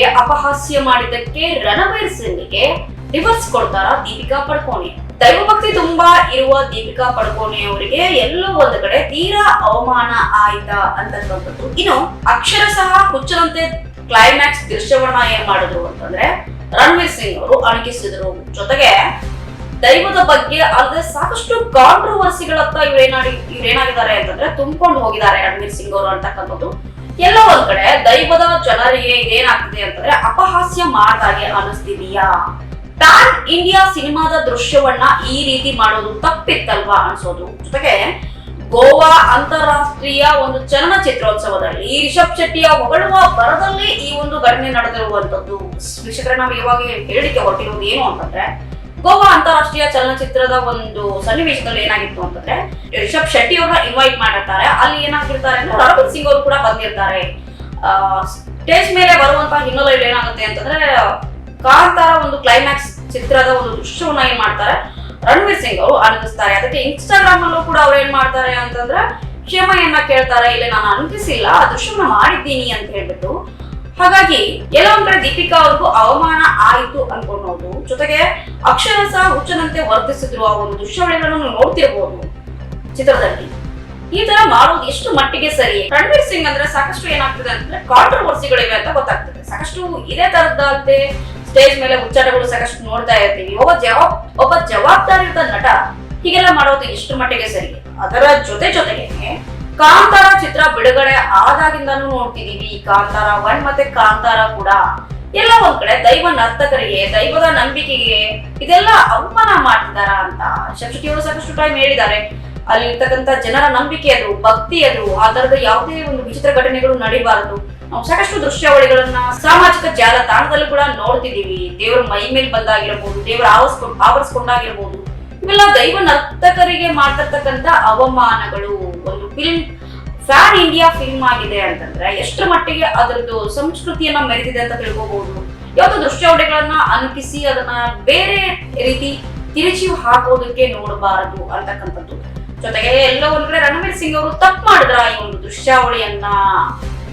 ಬಗ್ಗೆ ಅಪಹಾಸ್ಯ ಮಾಡಿದ್ದಕ್ಕೆ ರಣವೀರ್ ಸಿಂಗ್ಗೆ ರಿವರ್ಸ್ ಕೊಡ್ತಾರ ದೀಪಿಕಾ ಪಡ್ಕೋಣೆ. ದೈವಭಕ್ತಿ ತುಂಬಾ ಇರುವ ದೀಪಿಕಾ ಪಡ್ಕೋಣೆ ಅವರಿಗೆ ಎಲ್ಲೋ ಒಂದು ಕಡೆ ತೀರಾ ಅವಮಾನ ಆಯ್ತ ಅಂತಕ್ಕಂಥದ್ದು ಇನ್ನು ಅಕ್ಷರ ಸಹ ಹುಚ್ಚರಂತೆ ಕ್ಲೈಮ್ಯಾಕ್ಸ್ ದೃಶ್ಯವನ್ನ ಏನ್ ಮಾಡಿದ್ರು ಅಂತಂದ್ರೆ ರಣವೀರ್ ಸಿಂಗ್ ಅವರು ಅಣಕಿಸಿದ್ರು. ಜೊತೆಗೆ ದೈವದ ಬಗ್ಗೆ ಅಲ್ಲದೆ ಸಾಕಷ್ಟು ಕಾಂಟ್ರವರ್ಸಿಗಳತ್ತ ಇವ್ರೇನಾಡಿ ಇವ್ರೇನಾಗಿದ್ದಾರೆ ಅಂತಂದ್ರೆ ತುಂಬಿಕೊಂಡು ಹೋಗಿದ್ದಾರೆ ರಣವೀರ್ ಸಿಂಗ್ ಅವರು ಅಂತಕ್ಕಂಥದ್ದು. ಎಲ್ಲ ಒಂದ್ ಕಡೆ ದೈವದ ಜನರಿಗೆ ಏನಾಗ್ತಿದೆ ಅಂತಂದ್ರೆ ಅಪಹಾಸ್ಯ ಮಾಡ್ದಾಗೆ ಅನಿಸ್ತಿದೀಯಾ? ಪ್ಯಾನ್ ಇಂಡಿಯಾ ಸಿನಿಮಾದ ದೃಶ್ಯವನ್ನ ಈ ರೀತಿ ಮಾಡೋದು ತಪ್ಪಿತ್ತಲ್ವಾ ಅನ್ಸೋದು? ಜೊತೆಗೆ ಗೋವಾ ಅಂತಾರಾಷ್ಟ್ರೀಯ ಒಂದು ಚಲನಚಿತ್ರೋತ್ಸವದಲ್ಲಿ ರಿಷಬ್ ಶೆಟ್ಟಿಯ ಹೊಗಳುವ ಬರದಲ್ಲಿ ಈ ಒಂದು ಘಟನೆ ನಡೆದಿರುವಂತದ್ದು. ವೀಕ್ಷಕರೇ, ನಾವು ಇವಾಗ ಹೇಳಿಕೆ ಹೊರಟಿರೋದು ಏನು ಅಂತಂದ್ರೆ ಗೋವಾ ಅಂತಾರಾಷ್ಟ್ರೀಯ ಚಲನಚಿತ್ರದ ಒಂದು ಸನ್ನಿವೇಶದಲ್ಲಿ ಏನಾಗಿತ್ತು ಅಂತಂದ್ರೆ, ರಿಷಬ್ ಶೆಟ್ಟಿ ಅವರ ಇನ್ವೈಟ್ ಮಾಡಿರ್ತಾರೆ. ಅಲ್ಲಿ ಏನಾಗಿರ್ತಾರೆ ಅಂದ್ರೆ ರಣವೀರ್ ಸಿಂಗ್ ಅವರು ಕೂಡ ಬಂದಿರ್ತಾರೆ. ಸ್ಟೇಜ್ ಮೇಲೆ ಬರುವಂತಹ ಹಿನ್ನೆಲೆಯಲ್ಲಿ ಏನಾಗುತ್ತೆ ಅಂತಂದ್ರೆ ಕಾಂತಾರ ಒಂದು ಕ್ಲೈಮ್ಯಾಕ್ಸ್ ಚಿತ್ರದ ಒಂದು ದೃಶ್ಯವನ್ನ ಏನ್ ಮಾಡ್ತಾರೆ, ರಣವೀರ್ ಸಿಂಗ್ ಅವರು ಆನಂದಿಸ್ತಾರೆ ಅದಕ್ಕೆ ಇನ್ಸ್ಟಾಗ್ರಾಮ್ ಅಲ್ಲೂ ಕೂಡ ಅವ್ರು ಏನ್ ಮಾಡ್ತಾರೆ ಅಂತಂದ್ರೆ ಕ್ಷಮೆಯನ್ನ ಕೇಳ್ತಾರೆ, ಇಲ್ಲ ನಾನು ಅನುಭವಿಸಿಲ್ಲ, ಆ ದೃಶ್ಯವನ್ನ ಮಾಡಿದ್ದೀನಿ ಅಂತ ಹೇಳ್ಬಿಟ್ಟು ಹಾಗಾಗಿ ಎಲ್ಲೋ ಒಂದ್ ದೀಪಿಕಾ ಅವ್ರಿಗೂ ಅವಮಾನ ಆಯಿತು ಅನ್ಕೊಳ್ಳೋದು ಜೊತೆಗೆ ಅಕ್ಷರ ಸಹ ಹುಚ್ಚನಂತೆ ವರ್ತಿಸಿದ್ರು ಆ ಒಂದು ದೃಶ್ಯಾವಳಿಗಳನ್ನು ನೋಡ್ತಿರ್ಬೋದು ಚಿತ್ರದಲ್ಲಿ. ಈ ತರ ಮಾಡೋದು ಎಷ್ಟು ಮಟ್ಟಿಗೆ ಸರಿ? ರಣವೀರ್ ಸಿಂಗ್ ಅಂದ್ರೆ ಸಾಕಷ್ಟು ಏನಾಗ್ತದೆ ಅಂದ್ರೆ ಕಾಂಟ್ರವರ್ಸಿಗಳಿವೆ ಅಂತ ಗೊತ್ತಾಗ್ತದೆ. ಸಾಕಷ್ಟು ಇದೇ ತರದಂತೆ ಸ್ಟೇಜ್ ಮೇಲೆ ಉಚ್ಚಾರಗಳು ಸಾಕಷ್ಟು ನೋಡ್ತಾ ಇರ್ತೀವಿ. ಒಬ್ಬ ಜವಾಬ್, ಒಬ್ಬ ಜವಾಬ್ದಾರಿಯುತ ನಟ ಹೀಗೆಲ್ಲ ಮಾಡೋದು ಎಷ್ಟು ಮಟ್ಟಿಗೆ ಸರಿ? ಅದರ ಜೊತೆ ಜೊತೆಗೆ ಕಾಂತಾರ ಚಿತ್ರ ಬಿಡುಗಡೆ ಆದಾಗಿಂದಾನು ನೋಡ್ತಿದೀವಿ. ಕಾಂತಾರ ಒನ್ ಮತ್ತೆ ಕಾಂತಾರ ಕೂಡ ಎಲ್ಲ ಒಂದ್ ಕಡೆ ದೈವ ನರ್ತಕರಿಗೆ, ದೈವದ ನಂಬಿಕೆಗೆ ಇದೆಲ್ಲ ಅವಮಾನ ಮಾಡ್ತಿದಾರ ಅಂತ ಶಶಿ ಅವರು ಸಾಕಷ್ಟು ಟೈಮ್ ಹೇಳಿದ್ದಾರೆ. ಅಲ್ಲಿ ಇರ್ತಕ್ಕಂತ ಜನರ ನಂಬಿಕೆ ಅದು, ಭಕ್ತಿ ಅದು, ಆ ತರದ ಯಾವುದೇ ಒಂದು ವಿಚಿತ್ರ ಘಟನೆಗಳು ನಡೀಬಾರದು. ನಾವು ಸಾಕಷ್ಟು ದೃಶ್ಯಾವಳಿಗಳನ್ನ, ಸಾಮಾಜಿಕ ಜಾಲತಾಣದಲ್ಲೂ ಕೂಡ ನೋಡ್ತಿದೀವಿ. ದೇವರ ಮೈ ಮೇಲೆ ಬಂದಾಗಿರ್ಬೋದು, ದೇವರ ಆವರಿಸ್ಕೊಂಡ್ ಆವರಿಸ್ಕೊಂಡಾಗಿರ್ಬೋದು. ಇವೆಲ್ಲ ದೈವ ನರ್ತಕರಿಗೆ ಮಾಡ್ತಿರ್ತಕ್ಕಂಥ ಅವಮಾನಗಳು. ಒಂದು ಫಿಲ್ಮ್ ಫ್ಯಾನ್ ಇಂಡಿಯಾ ಫಿಲ್ಮ್ ಆಗಿದೆ ಅಂತಂದ್ರೆ ಎಷ್ಟರ ಮಟ್ಟಿಗೆ ಅದರದ್ದು ಸಂಸ್ಕೃತಿಯನ್ನ ಮೆರೆದಿದೆ ಅಂತ ತಿಳ್ಕೋಬಹುದು. ಯಾವ್ದೋ ದೃಶ್ಯಾವಳಿಗಳನ್ನ ಅನುಕಿಸಿ ಅದನ್ನ ಬೇರೆ ರೀತಿ ತಿರುಚಿ ಹಾಕೋದಕ್ಕೆ ನೋಡಬಾರದು ಅಂತಕ್ಕಂಥದ್ದು. ಜೊತೆಗೆ ಎಲ್ಲ ಒಂದ್ ರಣವೀರ್ ಸಿಂಗ್ ಅವರು ತಪ್ಪು ಮಾಡಿದ್ರ ಈ ಒಂದು ದೃಶ್ಯಾವಳಿಯನ್ನ.